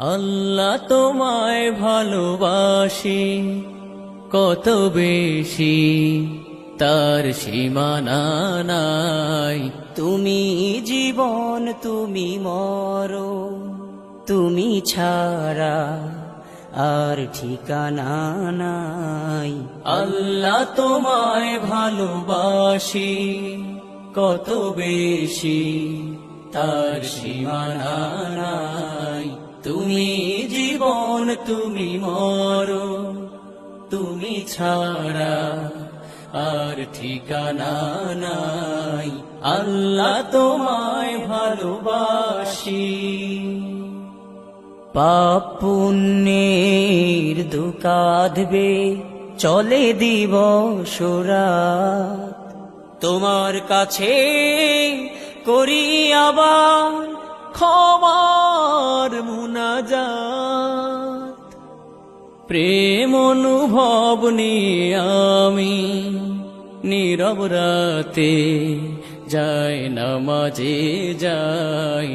আল্লাহ তোমায় ভালোবাসি কত বেশি তার সীমানা নাই। তুমি জীবন তুমি মরো তুমি ছাড়া আর ঠিকানা নাই। আল্লাহ তোমায় ভালোবাসি কত বেশি তার সীমানা নাই। তুমি জীবন, তুমি মরো তুমি ছাড়া আর ঠিকানা নাই। আল্লাহ তোমায় ভালোবাসি। পাপ পুণ্যের দুকাধবে চলে দিবস রাত তোমার কাছে করি আবার ক্ষমার মুনাজাত। প্রেম অনুভব আমি নীরব রাতে যাই নামাজে যাই।